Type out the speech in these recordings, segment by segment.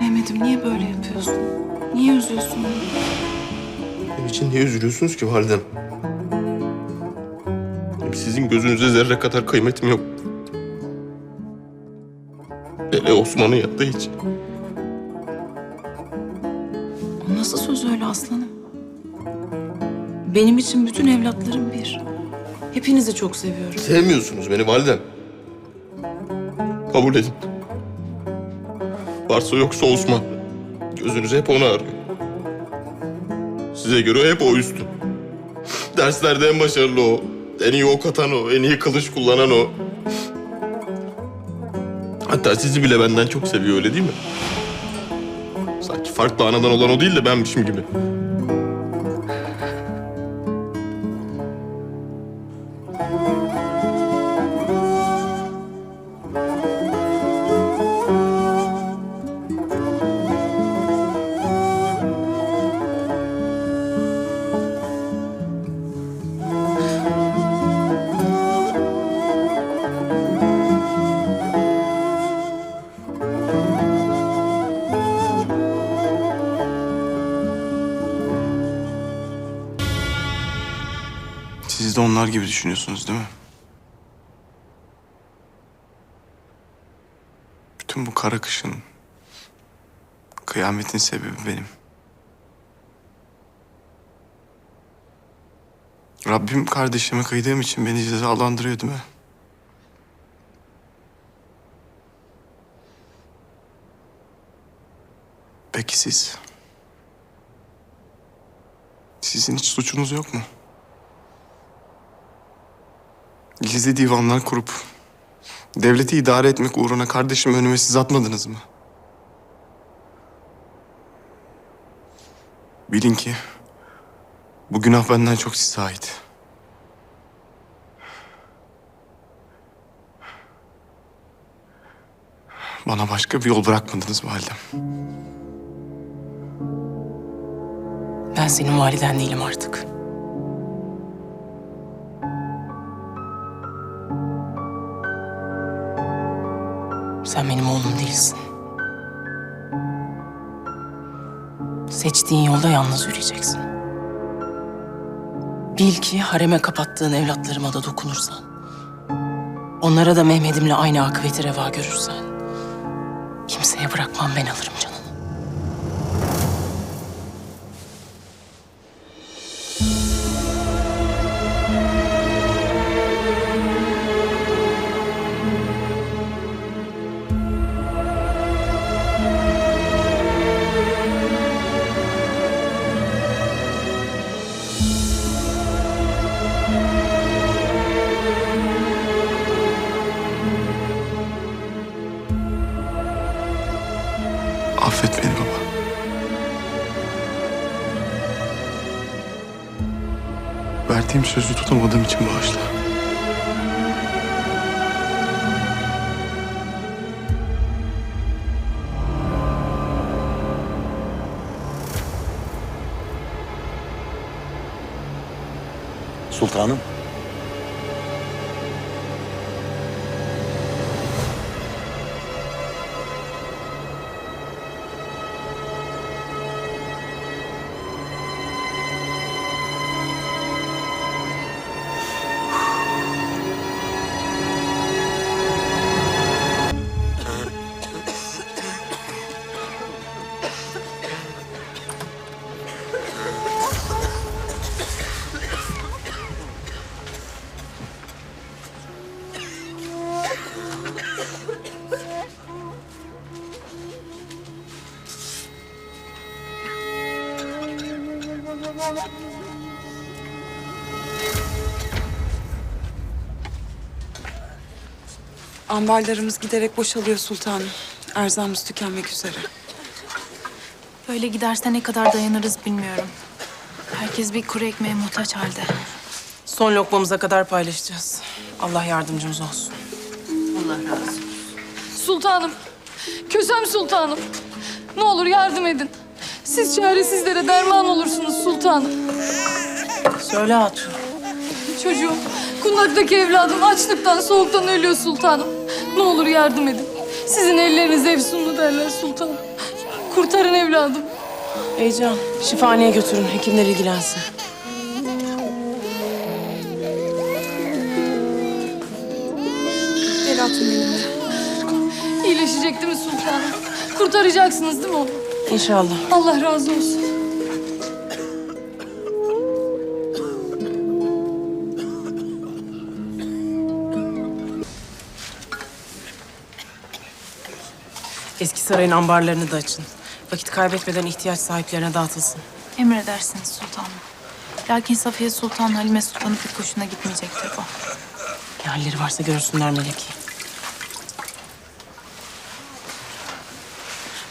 Mehmet'im niye böyle yapıyorsun? Niye üzüyorsun beni? Benim için niye üzülüyorsunuz ki validem? Benim sizin gözünüze zerre kadar kıymetim yok. Hele Osman'ın yanında hiç. Benim için bütün evlatlarım bir. Hepinizi çok seviyorum. Sevmiyorsunuz beni validem. Kabul edin. Varsa yoksa Osman. Gözünüz hep onu arıyor. Size göre hep o üstün. Derslerde en başarılı o. En iyi ok atan o. En iyi kılıç kullanan o. Hatta sizi bile benden çok seviyor öyle değil mi? Sanki farklı anadan olan o değil de benmişim gibi. Onlar gibi düşünüyorsunuz değil mi? Bütün bu kara kışın, kıyametin sebebi benim. Rabbim kardeşime kıydığım için beni cezalandırıyor değil mi? Peki siz? Sizin hiç suçunuz yok mu? Gizli divanlar kurup devleti idare etmek uğruna kardeşim önüme siz atmadınız mı? Bilin ki bu günah benden çok size ait. Bana başka bir yol bırakmadınız validem. Ben senin validen değilim artık. Sen benim oğlum değilsin. Seçtiğin yolda yalnız yürüyeceksin. Bil ki hareme kapattığın evlatlarıma da dokunursan, onlara da Mehmet'imle aynı akıbeti reva görürsen, kimseye bırakmam ben alırım sözü tutamadığım için bağışla. Sultanım. Ambarlarımız giderek boşalıyor sultanım. Erzağımız tükenmek üzere. Böyle giderse ne kadar dayanırız bilmiyorum. Herkes bir kuru ekmeğe muhtaç halde. Son lokmamıza kadar paylaşacağız. Allah yardımcımız olsun. Sultanım, Kösem Sultanım. Ne olur yardım edin. Siz çaresizlere derman olursunuz sultanım. Söyle Hatun. Çocuğum, kundaktaki evladım açlıktan, soğuktan ölüyor sultanım. Ne olur yardım edin. Sizin elleriniz efsunlu derler sultanım. Kurtarın evladım. Heyecan. Şifaneye götürün. Hekimler ilgilensin. Gel hatun benimle. İyileşecek değil mi sultanım? Kurtaracaksınız değil mi onu? İnşallah. Allah razı olsun. Eski sarayın ambarlarını da açın. Vakit kaybetmeden ihtiyaç sahiplerine dağıtılsın. Emredersiniz sultanım. Lakin Safiye Sultan Halime Sultan'ın pek hoşuna gitmeyecektir bu. Ne halleri varsa görsünler Meleki.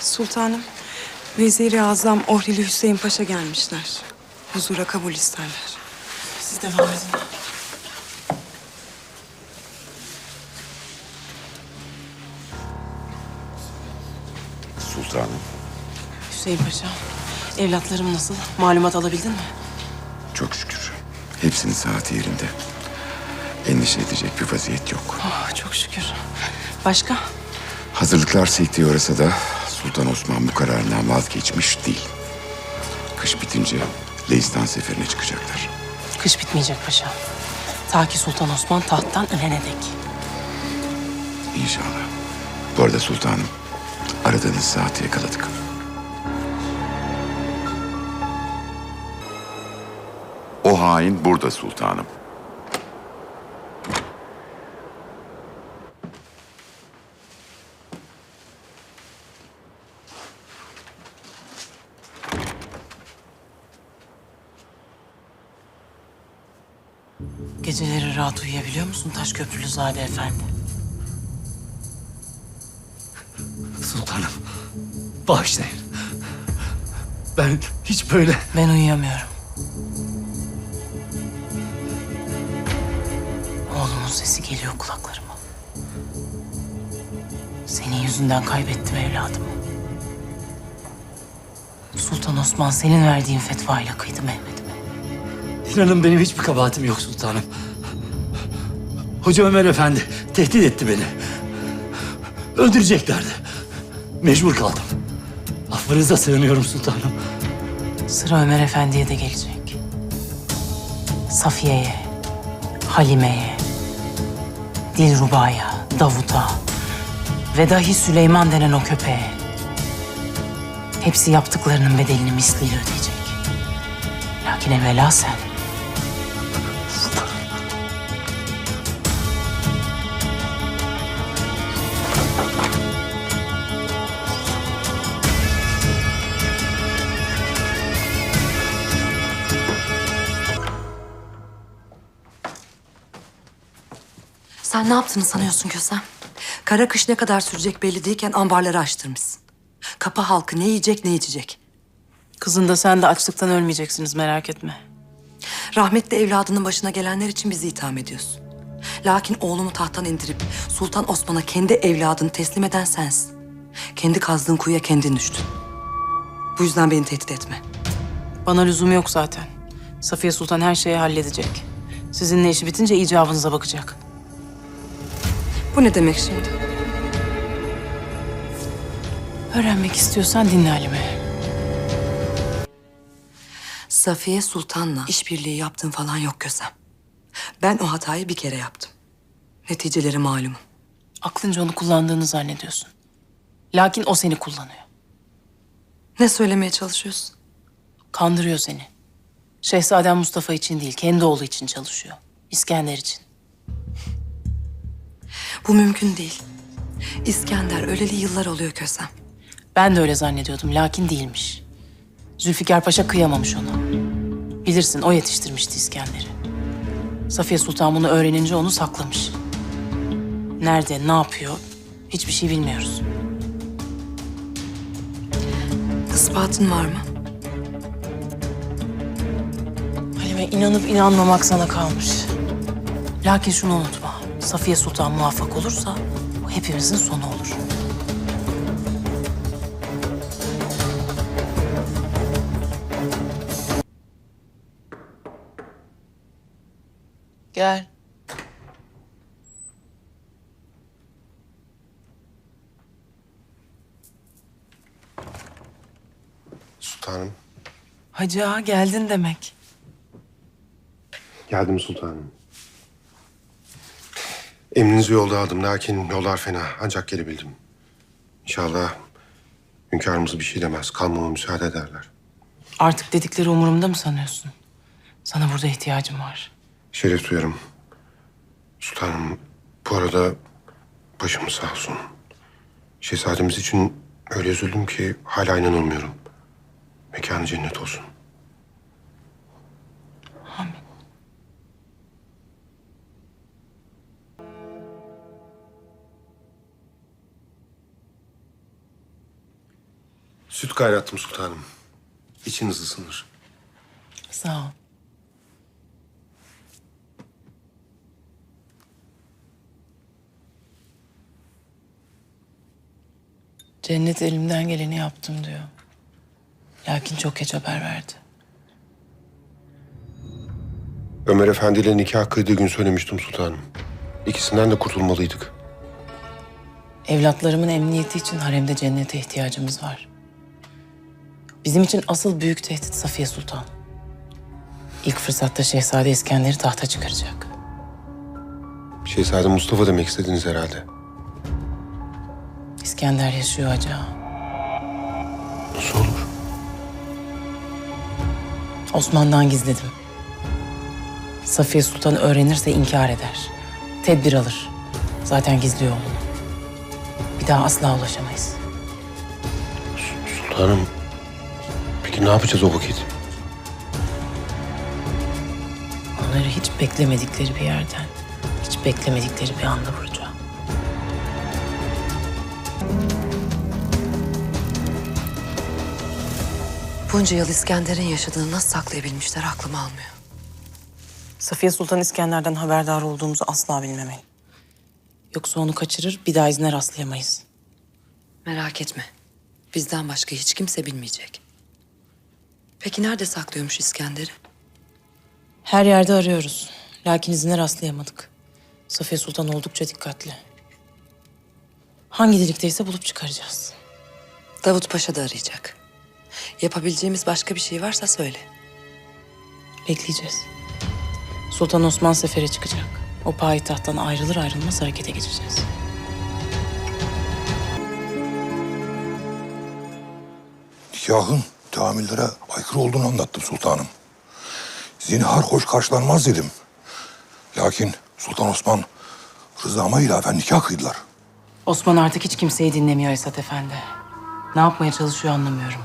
Sultanım, Veziri Azam Ohrili Hüseyin Paşa gelmişler. Huzura kabul isterler. Siz devam edin. Hüseyin Paşa, evlatlarım nasıl? Malumat alabildin mi? çok şükür. Hepsinin saati yerinde. Endişe edecek bir vaziyet yok. Oh, çok şükür. Başka? Hazırlıklar sekteye uğrasa da Sultan Osman bu kararından vazgeçmiş değil. Kış bitince Leistan seferine çıkacaklar. Kış bitmeyecek paşa. Ta ki Sultan Osman tahttan ölene dek. İnşallah. Bu arada sultanım, aradığınız saati yakaladık. O hain burada sultanım. Geceleri rahat uyuyabiliyor musun Taşköprülü Zade Efendi? Sultanım, bağışlayın. Ben hiç böyle... Ben uyuyamıyorum. Sesi geliyor kulaklarıma. Senin yüzünden kaybettim evladımı. Sultan Osman senin verdiğin fetvayla kıydı Mehmet'ime. İnanın benim hiçbir kabahatim yok sultanım. Hoca Ömer Efendi tehdit etti beni. Öldüreceklerdi. Mecbur kaldım. Affınıza sığınıyorum sultanım. Sıra Ömer Efendi'ye de gelecek. Safiye'ye, Halime'ye, Dilruba'ya, Davut'a ve dahi Süleyman denen o köpeğe. Hepsi yaptıklarının bedelini misliyle ödeyecek. Lakin evvela sen. Sen ne yaptığını sanıyorsun Kösem? Kara kış ne kadar sürecek belli değilken ambarları açtırmışsın. Kapa halkı ne yiyecek ne içecek. Kızın da sen de açlıktan ölmeyeceksiniz merak etme. Rahmetli evladının başına gelenler için bizi itham ediyorsun. Lakin oğlumu tahttan indirip Sultan Osman'a kendi evladını teslim eden sensin. Kendi kazdığın kuyuya kendin düştün. Bu yüzden beni tehdit etme. Bana lüzum yok zaten. Safiye Sultan her şeyi halledecek. Sizinle işi bitince icabınıza bakacak. Bu ne demek şimdi? Öğrenmek istiyorsan dinle Halime. Safiye Sultan'la işbirliği yaptığın falan yok Kösem. Ben o hatayı bir kere yaptım. Neticeleri malum. Aklınca onu kullandığını zannediyorsun. Lakin o seni kullanıyor. Ne söylemeye çalışıyorsun? Kandırıyor seni. Şehzadem Mustafa için değil, kendi oğlu için çalışıyor. İskender için. Bu mümkün değil. İskender öleli yıllar oluyor Kösem. Ben de öyle zannediyordum, lakin değilmiş. Zülfikar Paşa kıyamamış ona. Bilirsin, o yetiştirmişti İskender'i. Safiye Sultan bunu öğrenince onu saklamış. Nerede, ne yapıyor, hiçbir şey bilmiyoruz. Ispatın var mı? Halime inanıp inanmamak sana kalmış. Lakin şunu unutma. Safiye Sultan muvaffak olursa bu hepimizin sonu olur. Gel. Sultanım. Hacı ağa geldin demek. Geldim sultanım. Emrinizi yolda aldım lakin yollar fena. Ancak gelebildim. İnşallah hünkârımız bir şey demez. Kalmama müsaade ederler. Artık dedikleri umurumda mı sanıyorsun? Sana burada ihtiyacım var. Şeref duyarım. Sultanım bu arada başımız sağ olsun. Şehzademiz için öyle üzüldüm ki hala inanamıyorum. Mekanı cennet olsun. Kaynattım sultanım. İçiniz ısınır. Sağ ol. Cennet elimden geleni yaptım diyor. Lakin çok geç haber verdi. Ömer Efendi ile nikah kıydığı gün söylemiştim sultanım. İkisinden de kurtulmalıydık. Evlatlarımın emniyeti için haremde cennete ihtiyacımız var. Bizim için asıl büyük tehdit Safiye Sultan. İlk fırsatta Şehzade İskender'i tahta çıkaracak. Şehzade Mustafa demek istediniz herhalde. İskender yaşıyor Hacı Ağa. Nasıl olur? Osman'dan gizledim. Safiye Sultan öğrenirse inkar eder. Tedbir alır. Zaten gizliyor oğlunu. Bir daha asla ulaşamayız. Sultanım. Peki ne yapacağız o vakit? Onları hiç beklemedikleri bir yerden, hiç beklemedikleri bir anda vuracağım. Bunca yıl İskender'in yaşadığını nasıl saklayabilmişler aklım almıyor. Safiye Sultan İskender'den haberdar olduğumuzu asla bilmemeli. Yoksa onu kaçırır, bir daha izine rastlayamayız. Merak etme. Bizden başka hiç kimse bilmeyecek. Peki nerede saklıyormuş İskender'i? Her yerde arıyoruz. Lakin izine rastlayamadık. Safiye Sultan oldukça dikkatli. Hangi delikteyse bulup çıkaracağız. Davut Paşa da arayacak. Yapabileceğimiz başka bir şey varsa söyle. Bekleyeceğiz. Sultan Osman sefere çıkacak. O payitahttan ayrılır ayrılmaz harekete geçeceğiz. Nikahın teamillere aykırı olduğunu anlattım sultanım. Zinhar hoş karşılanmaz dedim. Lakin Sultan Osman rızama ilaven nikah kıydılar. Osman artık hiç kimseyi dinlemiyor Esat Efendi. Ne yapmaya çalışıyor anlamıyorum.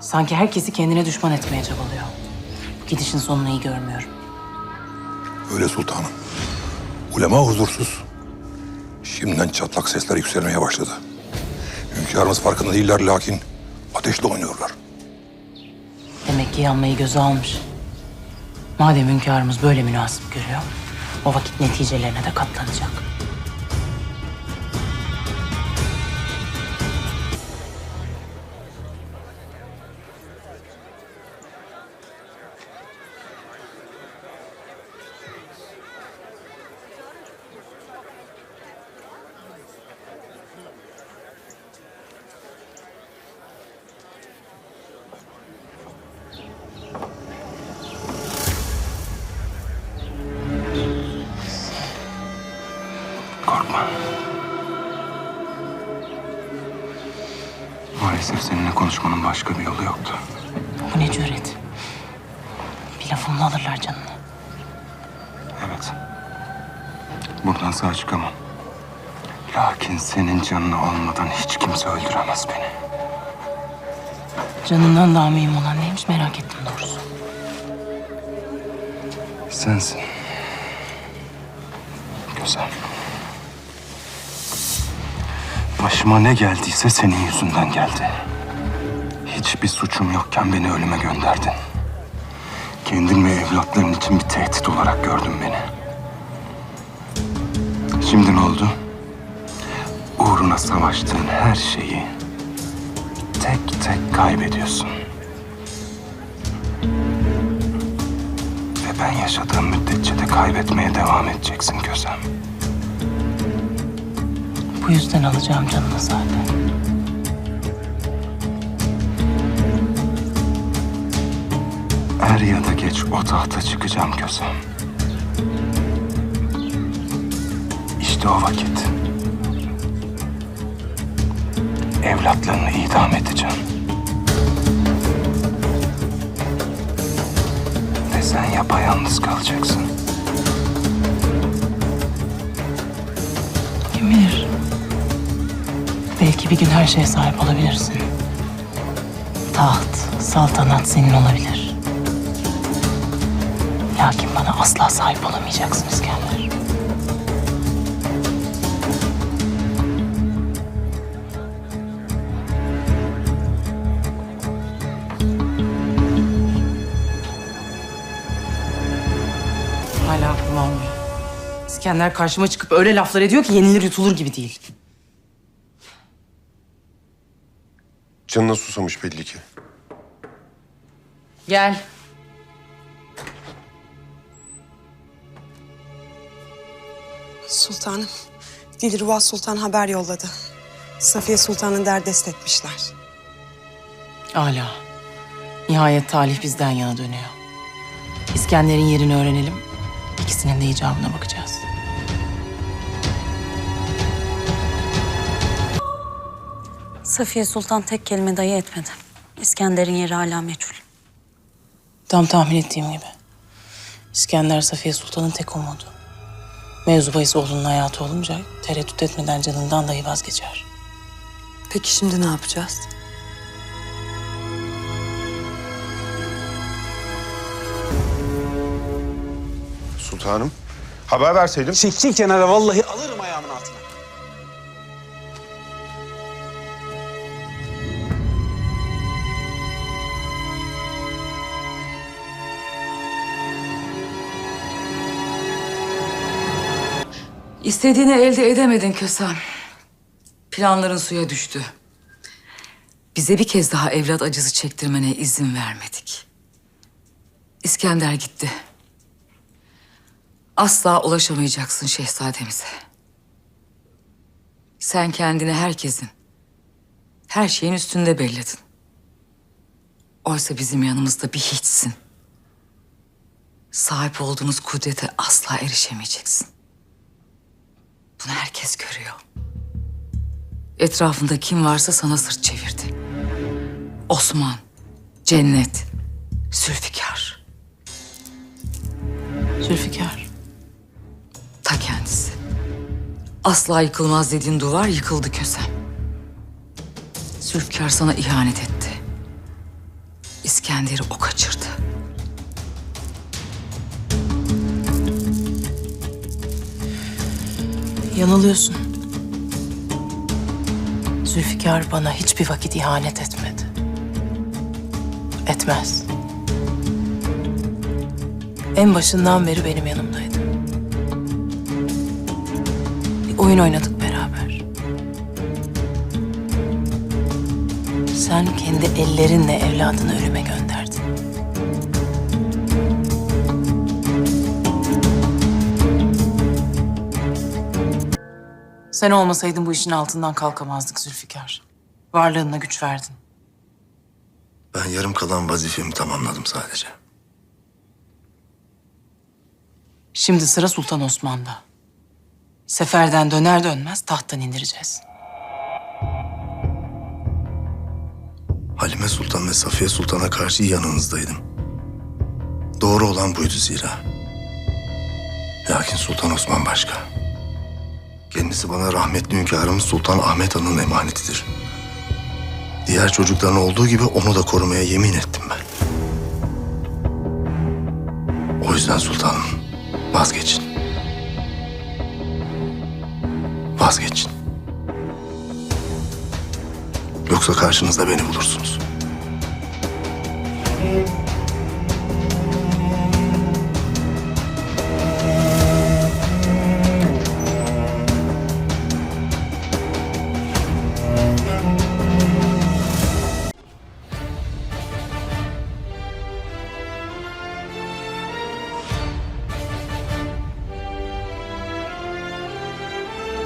Sanki herkesi kendine düşman etmeye çabalıyor. Bu gidişin sonunu iyi görmüyorum. Öyle sultanım. Ulema huzursuz. Şimdiden çatlak sesler yükselmeye başladı. Hünkârımız farkında değiller lakin ateşle oynuyorlar. Demek ki yanmayı göze almış. Madem hünkârımız böyle münasip görüyor, o vakit neticelerine de katlanacak. Maalesef seninle konuşmanın başka bir yolu yoktu. Bu ne cüret? Bir lafımla alırlar canını. Evet. Buradan sağ çıkamam. Lakin senin canını almadan hiç kimse öldüremez beni. Canından daha mühim olan neymiş merak ettim doğrusu. Sensin. Güzel. Başıma ne geldiyse senin yüzünden geldi. Hiçbir suçum yokken beni ölüme gönderdin. Kendin ve evlatların için bir tehdit olarak gördün beni. Şimdi ne oldu? Uğruna savaştığın her şeyi tek tek kaybediyorsun. Ve ben yaşadığım müddetçe de kaybetmeye devam edeceksin Kösem. Bu yüzden alacağım canını zaten. Er ya da geç o tahta çıkacağım Kösem. İşte o vakit. Evlatlarını idam edeceğim. Ve sen yapayalnız kalacaksın. Belki bir gün her şeye sahip olabilirsin. Taht, saltanat senin olabilir. Lakin bana asla sahip olamayacaksın İskender. Hala aklım almıyor. İskender karşıma çıkıp öyle laflar ediyor ki yenilir yutulur gibi değil. Canına susamış belli ki. Gel. Sultanım, Dilruba Sultan haber yolladı. Safiye Sultan'ı derdest etmişler. Hala. Nihayet talih bizden yana dönüyor. İskender'in yerini öğrenelim. İkisinin de icabına bakacağız. Safiye Sultan tek kelime dahi etmedi. İskender'in yeri hala meçhul. Tam tahmin ettiğim gibi. İskender Safiye Sultan'ın tek umudu. Mevzu bahis oğlunun hayatı olunca tereddüt etmeden canından dahi vazgeçer. Peki şimdi ne yapacağız? Sultanım. Haber verseydim. Çekil kenara vallahi alırım ayağımın altına. İstediğini elde edemedin Kösem. Planların suya düştü. Bize bir kez daha evlat acısı çektirmene izin vermedik. İskender gitti. Asla ulaşamayacaksın şehzademize. Sen kendini herkesin, her şeyin üstünde belledin. Oysa bizim yanımızda bir hiçsin. Sahip olduğunuz kudrete asla erişemeyeceksin. Bunu herkes görüyor. Etrafında kim varsa sana sırt çevirdi. Osman, Cennet, Zülfikar. Zülfikar. Ta kendisi. Asla yıkılmaz dediğin duvar yıkıldı Kösem. Zülfikar sana ihanet etti. İskender'i o kaçırdı. Yanılıyorsun. Zülfikar bana hiçbir vakit ihanet etmedi. Etmez. En başından beri benim yanımdaydı. Bir oyun oynadık beraber. Sen kendi ellerinle evladını ölüme gönderdin. Sen olmasaydın bu işin altından kalkamazdık Zülfikar. Varlığınla güç verdin. Ben yarım kalan vazifemi tamamladım sadece. Şimdi sıra Sultan Osman'da. Seferden döner dönmez tahttan indireceğiz. Halime Sultan ve Safiye Sultan'a karşı yanınızdaydım. Doğru olan buydu zira. Lakin Sultan Osman başka. Kendisi bana rahmetli hünkârımız Sultan Ahmet Han'ın emanetidir. Diğer çocukların olduğu gibi onu da korumaya yemin ettim ben. O yüzden sultanım vazgeçin. Vazgeçin. Yoksa karşınızda beni bulursunuz.